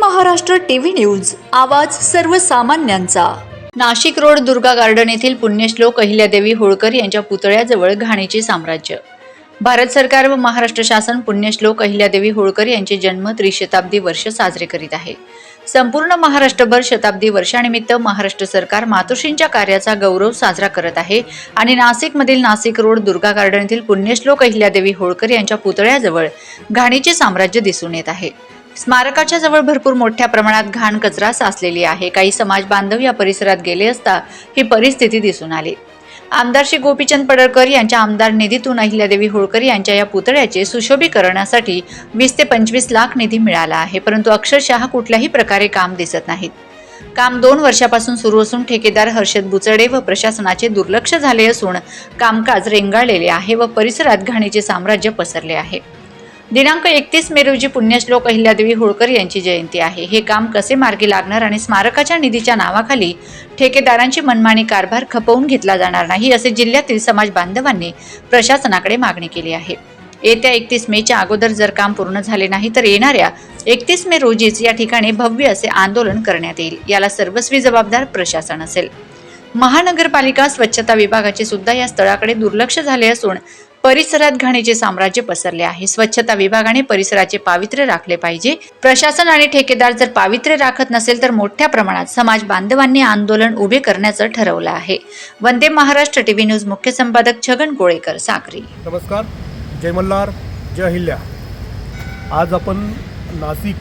Maharashtra TV news. आवाज सर्वसामान्यांचा. Nashik road Durga garden येथील पुण्यश्लोक अहिल्यादेवी होळकर यांच्या पुतळ्याजवळ घाणीचे साम्राज्य. भारत सरकार व महाराष्ट्र शासन पुण्यश्लोक अहिल्यादेवी होळकर यांचे जन्म त्रिशताब्दी वर्ष साजरे करीत आहे. संपूर्ण महाराष्ट्रभर शताब्दी वर्षानिमित्त महाराष्ट्र सरकार मातोश्रींच्या कार्याचा गौरव साजरा करत आहे आणि नाशिकमधील नाशिक रोड दुर्गा गार्डन येथील पुण्यश्लोक अहिल्यादेवी होळकर यांच्या पुतळ्याजवळ घाणीचे साम्राज्य दिसून येत आहे. स्मारकाच्या जवळ भरपूर मोठ्या प्रमाणात घाण कचरा साचलेली आहे. काही समाज बांधव या परिसरात गेले असता ही परिस्थिती दिसून आली. आमदार श्री गोपीचंद पडळकर यांच्या आमदार निधीतून अहिल्यादेवी होळकर यांच्या या पुतळ्याचे सुशोभीकरणासाठी वीस ते पंचवीस लाख निधी मिळाला आहे परंतु अक्षरशः कुठल्याही प्रकारे काम दिसत नाहीत. काम दोन वर्षापासून सुरू असून ठेकेदार हर्षद बुचडे व प्रशासनाचे दुर्लक्ष झाले असून कामकाज रेंगाळलेले आहे व परिसरात घाणीचे साम्राज्य पसरले आहे. दिनांक एकतीस मे रोजी पुण्यश्लोक अहिल्यादेवी होळकर यांची जयंती आहे. हे काम कसे मार्गी लागणार आणि स्मारकाच्या निधीच्या नावाखाली ठेकेदारांची मनमानी कारभार खपवून घेतला जाणार नाही असे जिल्ह्यातील समाज बांधवांनी प्रशासनाकडे मागणी केली आहे. येत्या एकतीस मेच्या अगोदर जर काम पूर्ण झाले नाही तर येणाऱ्या एकतीस मे रोजीच या ठिकाणी भव्य असे आंदोलन करण्यात येईल याला सर्वस्वी जबाबदार प्रशासन असेल. महानगरपालिका स्वच्छता विभागाचे सुद्धा या स्थळाकडे दुर्लक्ष झाले असून परिसरात घाणीचे साम्राज्य पसरले आहे. स्वच्छता विभागाने परिसराचे पावित्र्य राखले पाहिजे. प्रशासन आणि ठेकेदार जर पावित्र्य राखत नसेल तर मोठ्या प्रमाणात समाज बांधवांनी आंदोलन उभे करण्याचं ठरवलं आहे. वंदे महाराष्ट्र टीव्ही न्यूज मुख्य संपादक छगन कोळेकर साक्री. नमस्कार. जय मल्हार जय अहिल्या. आज आपण नाशिक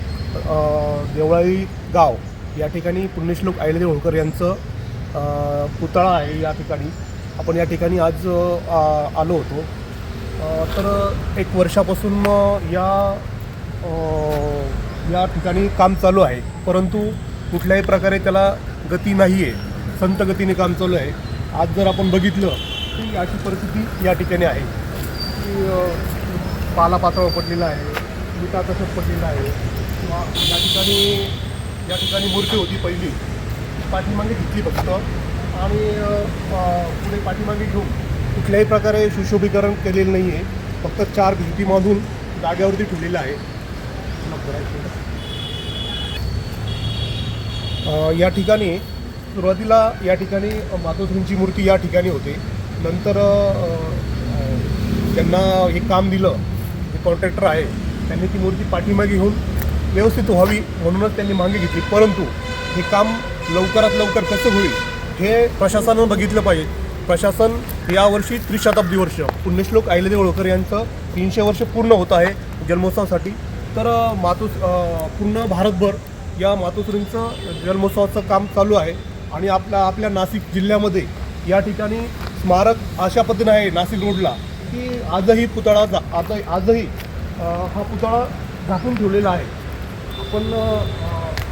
देवळाई गाव या ठिकाणी पुण्यश्लोक अहिल्यादेव होळकर यांचं पुतळा आहे या ठिकाणी. आपण या ठिकाणी आज आलो होतो. तर एक वर्षापासून या या ठिकाणी काम चालू आहे. परंतु कुठल्याही प्रकारे त्याला गती नाही आहे संत गतीने काम चालू आहे. आज जर आपण बघितलं की अशी परिस्थिती या ठिकाणी आहे. की पालापातळा पाला पातळ पडलेला आहे विटा तसंच पडलेला आहे. किंवा या ठिकाणी या ठिकाणी मूर्ती होती पहिली. पाठीमागे घेतली फक्त. आणि पुढे पाठीमागे घेऊन कुठल्याही प्रकारे सुशोभीकरण केलेलं नाही आहे फक्त चार भिंतीमधून जागेवरती ठेवलेलं आहे. या ठिकाणी सुरुवातीला या ठिकाणी मातोश्रींची मूर्ती या ठिकाणी होते. नंतर त्यांना हे काम दिलं जे कॉन्ट्रॅक्टर आहे त्यांनी ती मूर्ती पाठीमागे घेऊन व्यवस्थित व्हावी म्हणूनच त्यांनी मागे घेतली. परंतु हे काम लवकरात लवकर कसं होईल हे प्रशासनानं बघितलं पाहिजे. प्रशासन यावर्षी त्रिशताब्दी वर्ष पुण्यश्लोक अहिल्यादेव देवळकर यांचं तीनशे वर्ष पूर्ण होत आहे जन्मोत्सवासाठी. तर मातोस पूर्ण भारतभर या मातोश्रींचं जन्मोत्सवाचं काम चालू आहे आणि आपल्या आपल्या नाशिक जिल्ह्यामध्ये या ठिकाणी स्मारक अशा पद्धतीने आहे नाशिक रोडला की आजही पुतळा जा आज आजही हा पुतळा झाकून ठेवलेला आहे. आपण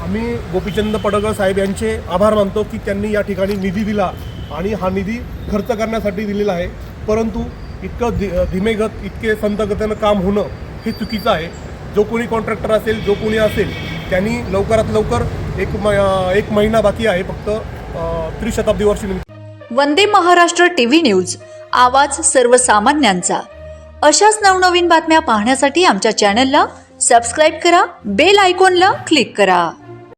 आम्ही गोपीचंद पडळकर साहेब यांचे आभार मानतो की त्यांनी या ठिकाणी निधी दिला आणि हा निधी खर्च करण्यासाठी दिलेला आहे. परंतु इतकं धि धीमेगत इतके संतगतीनं काम होणं हे चुकीचं आहे. जो कोणी कॉन्ट्रॅक्टर असेल जो कोणी असेल त्यांनी लवकरात लवकर एक म एक महिना बाकी आहे फक्त त्रिशताब्दी वर्षी Vande Maharashtra T V news आवाज सर्वसामान्यांचा. अशाच नवनवीन बातम्या पाहण्यासाठी आमच्या चॅनलला सबस्क्राईब करा बेल आयकॉनला क्लिक करा.